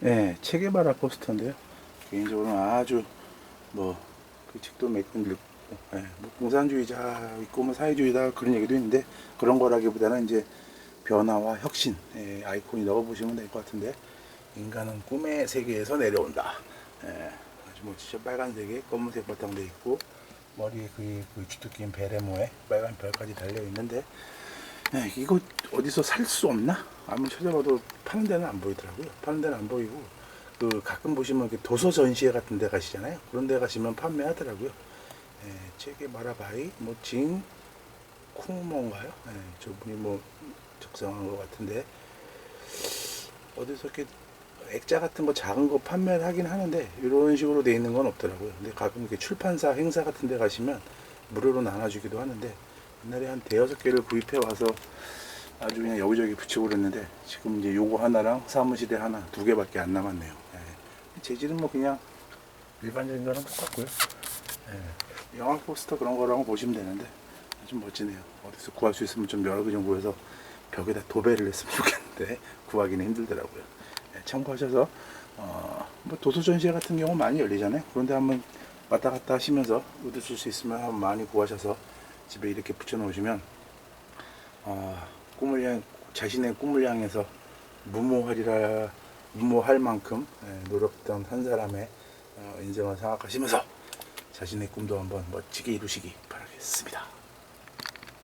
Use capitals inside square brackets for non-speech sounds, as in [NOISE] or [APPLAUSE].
네, 체계바라 포스터인데요. 개인적으로는 아주 뭐 그 책도 몇 권 읽고, 예, 뭐 공산주의자 있고 뭐 사회주의다 그런 얘기도 있는데 그런 거라기보다는 이제 변화와 혁신 예, 아이콘이 넣어보시면 될 것 같은데 인간은 꿈의 세계에서 내려온다. 예, 아주 뭐 진짜 빨간색에 검은색 바탕돼 있고 머리에 그, 그 주특기인 베레모에 빨간 별까지 달려 있는데 예, 이거 어디서 살 수 없나? 아무리 찾아봐도 파는 데는 안 보이더라고요. 파는 데는 안 보이고 그 가끔 보시면 그 도서 전시회 같은 데 가시잖아요. 그런 데 가시면 판매하더라고요. 예, 책에 마라바이, 뭐징 쿵모인가요? 예, 저분이 뭐 적성한 것 같은데 어디서 이렇게 액자 같은 거 작은 거 판매를 하긴 하는데 이런 식으로 돼 있는 건 없더라고요. 근데 가끔 이렇게 출판사 행사 같은 데 가시면 무료로 나눠주기도 하는데 옛날에 한 대여섯 개를 구입해 와서 아주 그냥 여기저기 붙이고 그랬는데 지금 이제 요거 하나랑 사무실에 하나 두 개밖에 안 남았네요. 예. 재질은 뭐 그냥 일반적인 거랑 똑같고요. 예. 영화 포스터 그런 거라고 보시면 되는데 아주 멋지네요. 어디서 구할 수 있으면 좀 여러 개 좀 구해서 벽에다 도배를 했으면 [LAUGHS] 좋겠는데 구하기는 힘들더라고요. 예, 참고하셔서 어, 뭐 도서 전시회 같은 경우 많이 열리잖아요. 그런데 한번 왔다 갔다 하시면서 얻으실 수 있으면 한번 많이 구하셔서 집에 이렇게 붙여 놓으시면 어, 꿈을 향 자신의 꿈을 향해서 무모하리라 무모할 만큼 예, 노력했던 한 사람의 어, 인생을 생각하시면서 자신의 꿈도 한번 멋지게 이루시기 바라겠습니다.